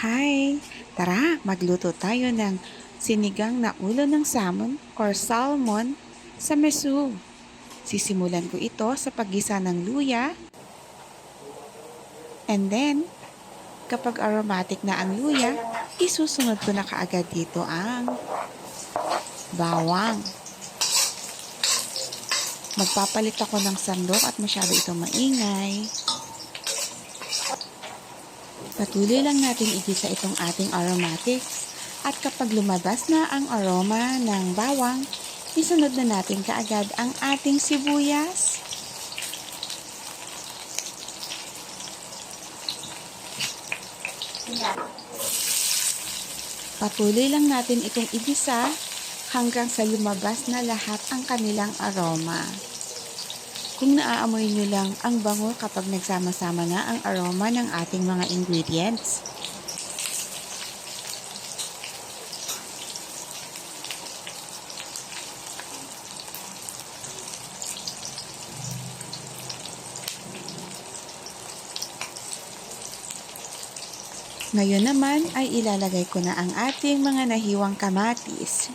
Hi! Tara, magluto tayo ng sinigang na ulo ng salmon or salmon sa mesu. Sisimulan ko ito sa paggisa ng luya. And then, kapag aromatic na ang luya, isusunod ko na kaagad dito ang bawang. Magpapalit ako ng sandok at masyado itong maingay. Patuloy lang natin igisa itong ating aromatics at kapag lumabas na ang aroma ng bawang, isunod na natin kaagad ang ating sibuyas. Patuloy lang natin itong igisa hanggang sa lumabas na lahat ang kanilang aroma. Kung naaamoy nyo lang ang bango kapag nagsama-sama na ang aroma ng ating mga ingredients. Ngayon naman ay ilalagay ko na ang ating mga nahiwang kamatis.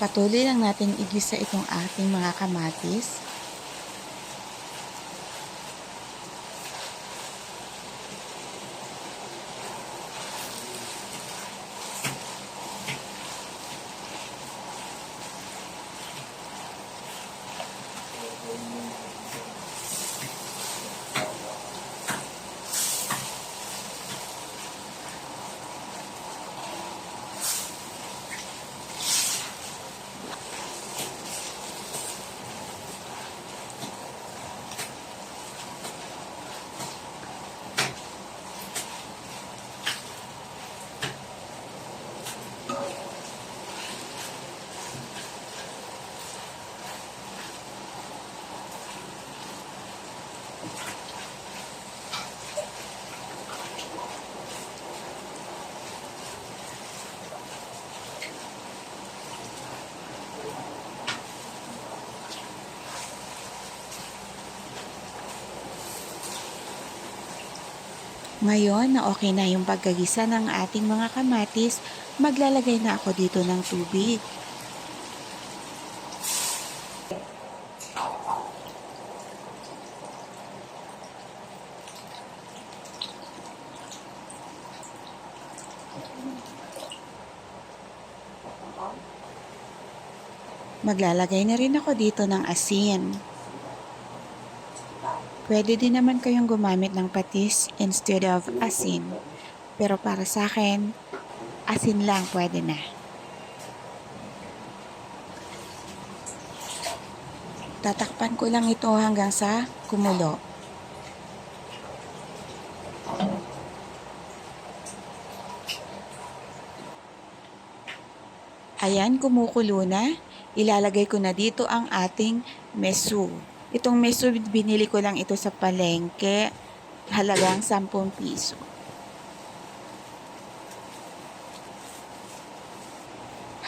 Patuloy lang natin igisa itong ating mga kamatis. Ngayon na okay na yung pagkagisa ng ating mga kamatis, maglalagay na ako dito ng tubig. Maglalagay na rin ako dito ng asin. Pwede din naman kayong gumamit ng patis instead of asin. Pero para sa akin, asin lang pwede na. Tatakpan ko lang ito hanggang sa kumulo. Ayan, kumukulo na. Ilalagay ko na dito ang ating mesu. Itong meso, binili ko lang ito sa palengke. Halagang 10 piso.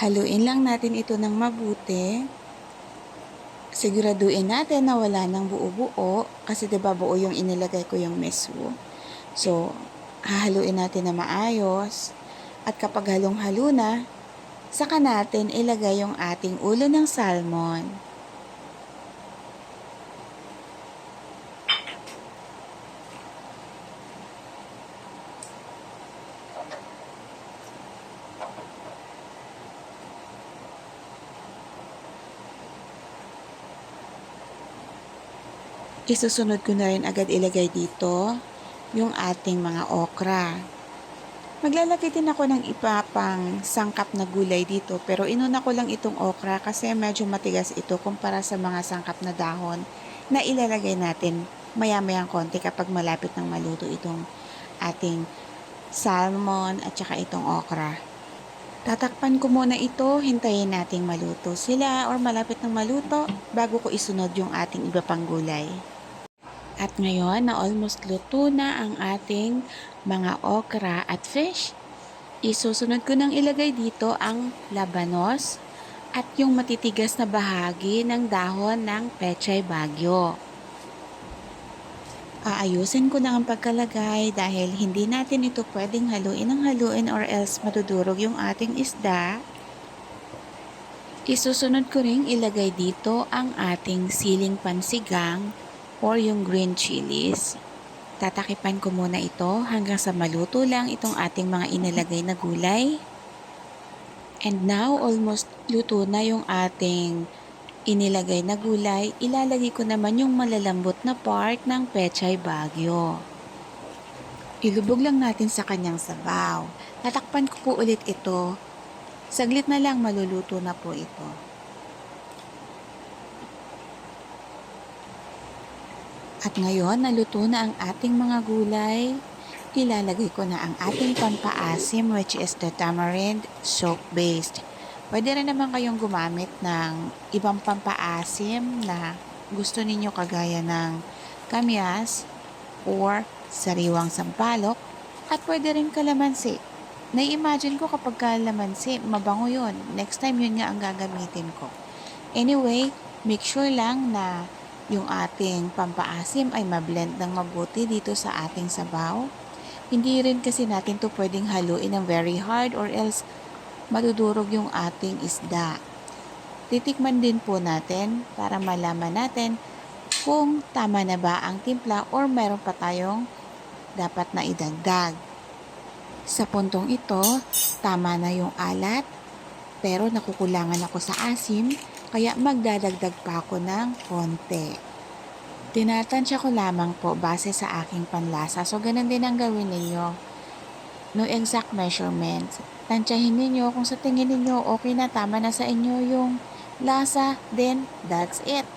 Haluin lang natin ito ng mabuti. Siguraduhin natin na wala ng buo-buo kasi 'di ba buo yung inilagay ko yung meso. So, hahaluin natin na maayos. At kapag halong-halo na, saka natin ilagay yung ating ulo ng salmon. Isusunod ko na rin agad ilagay dito yung ating mga okra. Maglalagay din ako ng iba pang sangkap na gulay dito pero inuna ko lang itong okra kasi medyo matigas ito kumpara sa mga sangkap na dahon na ilalagay natin maya-mayang konti kapag malapit ng maluto itong ating salmon at saka itong okra. Tatakpan ko muna ito, hintayin nating maluto sila or malapit ng maluto bago ko isunod yung ating iba pang gulay. At ngayon na almost luto na ang ating mga okra at fish, isusunod ko nang ilagay dito ang labanos at yung matitigas na bahagi ng dahon ng pechay bagyo. Aayusin ko na ang pagkalagay dahil hindi natin ito pwedeng haluin ng haluin or else madudurog yung ating isda. Isusunod ko ring ilagay dito ang ating siling pansigang or yung green chilies. Tatakipan ko muna ito hanggang sa maluto lang itong ating mga inilagay na gulay. And now, almost luto na yung ating inilagay na gulay. Ilalagay ko naman yung malalambot na part ng pechay bagyo. Ilubog lang natin sa kanyang sabaw. Tatakpan ko po ulit ito. Saglit na lang maluluto na po ito. At ngayon, naluto na ang ating mga gulay. Ilalagay ko na ang ating pampaasim which is the tamarind soap based. Pwede rin naman kayong gumamit ng ibang pampaasim na gusto ninyo kagaya ng kamyas or sariwang sampalok at pwede rin kalamansi. Nai-imagine ko kapag kalamansi, mabango yun. Next time yun nga ang gagamitin ko. Anyway, make sure lang na yung ating pampaasim ay mablend ng mabuti dito sa ating sabaw. Hindi rin kasi natin to pwedeng haluin ng very hard or else madudurog yung ating isda. Titikman din po natin para malaman natin kung tama na ba ang timpla or meron pa tayong dapat na idagdag. Sa puntong ito, tama na yung alat pero nakukulangan ako sa asim kaya magdadagdag pa ako ng konti. Tinatansya ko lamang po base sa aking panlasa. So, ganun din ang gawin ninyo. No exact measurements. Tansyahin ninyo kung sa tingin ninyo okay na, tama na sa inyo yung lasa, then that's it.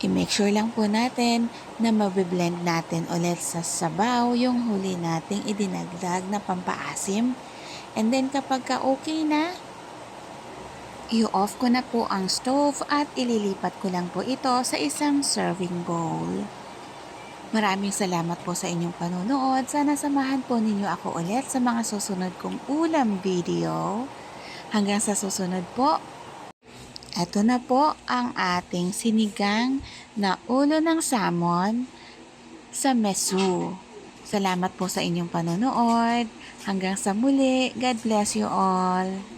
I-make sure lang po natin na mabiblend natin ulit sa sabaw yung huli nating idinagdag na pampaasim. And then kapag ka okay na, I-off ko na po ang stove at ililipat ko lang po ito sa isang serving bowl. Maraming salamat po sa inyong panonood. Sana samahan po ninyo ako ulit sa mga susunod kong ulam video. Hanggang sa susunod po. Ito na po ang ating sinigang na ulo ng salmon sa mesu. Salamat po sa inyong panonood. Hanggang sa muli. God bless you all.